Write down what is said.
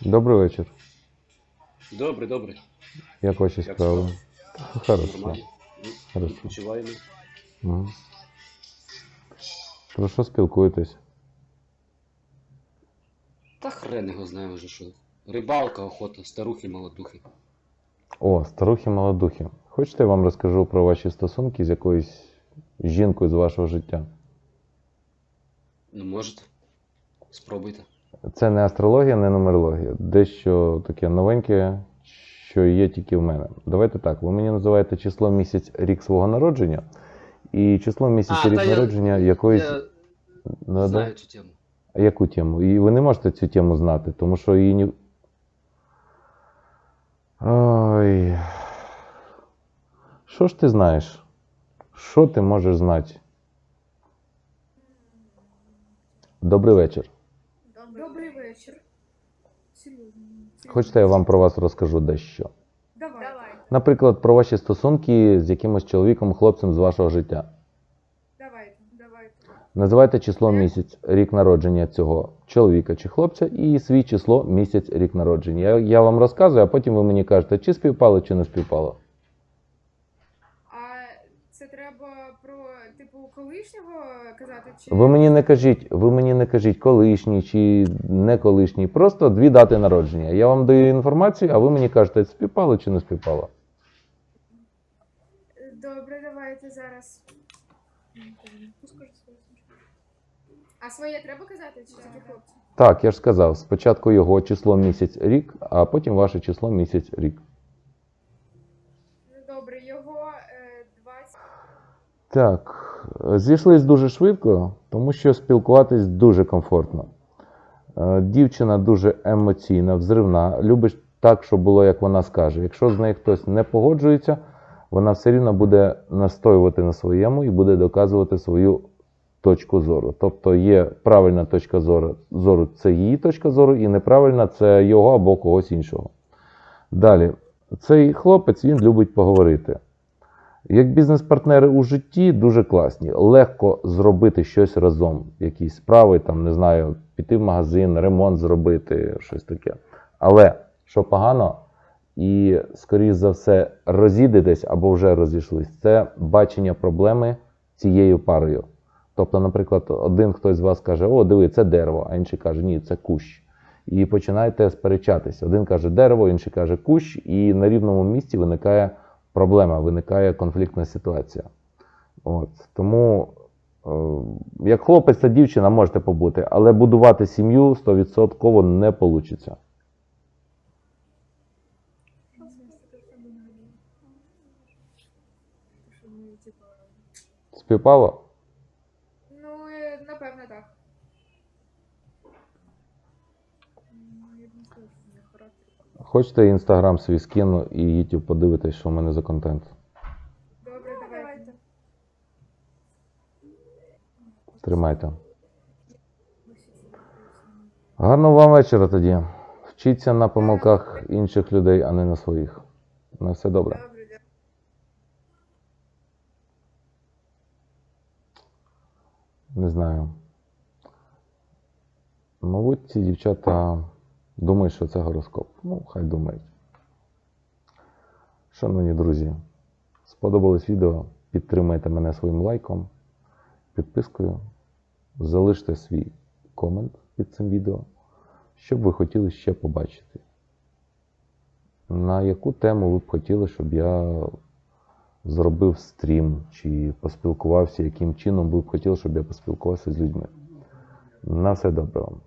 Добрий вечір. Добре, добре. Як ваші Як справи? Хорошо. Нормально. Ну, Хорошо. Відпочиваємо. Мгм. Про що спілкуєтесь? Та хрен його знає вже що. Рибалка, охота, старухи, молодухи. О, старухи молодухи. Хочете я вам розкажу про ваші стосунки з якоюсь жінкою з вашого життя? Ну, можете. Спробуйте. Це не астрологія, не нумерологія. Дещо таке новеньке, що є тільки в мене. Давайте так. Ви мені називаєте число місяць рік свого народження, і число місяць А, рік та я- народження якоїсь. Я Ну, да? знаю цю тему. А яку тему? І ви не можете цю тему знати, тому що її ні. Ой. Що ж ти знаєш? Що ти можеш знати? Добрий вечір. Вечір. Серйозно. серйозно. Хочете, я вам про вас розкажу дещо. Давай. Давай. Наприклад, про ваші стосунки з якимось чоловіком, хлопцем з вашого життя. Давайте. Давайте. Називайте число місяць, рік народження цього чоловіка чи хлопця і свій число місяць, рік народження. Я, я вам розказую, а потім ви мені кажете, чи співпало, чи не співпало. А це треба про типу колишнього казати чи Ви мені не кажіть, ви мені не кажіть колишній чи не колишній, просто дві дати народження. Я вам даю інформацію, а ви мені кажете, співпало чи не співпало. Добре, давайте зараз. А своє треба казати чи тільки хлопці? Так, я ж сказав, спочатку його число місяць, рік, а потім ваше число місяць, рік. Ну добре, його е, 20. Так, зійшлись дуже швидко, тому що спілкуватись дуже комфортно. Е, Дівчина дуже емоційна, взривна, любить так, щоб було, як вона скаже. Якщо з нею хтось не погоджується, вона все рівно буде настоювати на своєму і буде доказувати свою точку зору. Тобто є правильна точка зору, зору це її точка зору, і неправильна це його або когось іншого. Далі, цей хлопець він любить поговорити. Як бізнес-партнери у житті дуже класні. Легко зробити щось разом, якісь справи, там, не знаю, піти в магазин, ремонт зробити, щось таке. Але що погано, і, скоріш за все, розійдетесь або вже розійшлись, це бачення проблеми цією парою. Тобто, наприклад, один хтось з вас каже, о, диви, це дерево, а інший каже, ні, це кущ. І починаєте сперечатися. Один каже дерево, інший каже кущ, і на рівному місці виникає проблема, виникає конфліктна ситуація. От. Тому, е, як хлопець та дівчина можете побути, але будувати сім'ю 100% не вийде. Співпало? Ну, е, напевно, так. Ну, я б не сказала, що в мене характер. Хочете інстаграм свій скину і YouTube подивитесь, що в мене за контент. Добре, давайте. Тримайте. Гарного вам вечора тоді. Вчіться на помилках інших людей, а не на своїх. На все. Добре. Не знаю. Мабуть, ці дівчата думають, що це гороскоп. Ну, хай думають. Шановні друзі, сподобалось відео. Підтримайте мене своїм лайком, підпискою. Залиште свій комент під цим відео, що б ви хотіли ще побачити. На яку тему ви б хотіли, щоб я зробив стрім чи поспілкувався, яким чином ви б хотіли, щоб я поспілкувався з людьми. На все добре вам.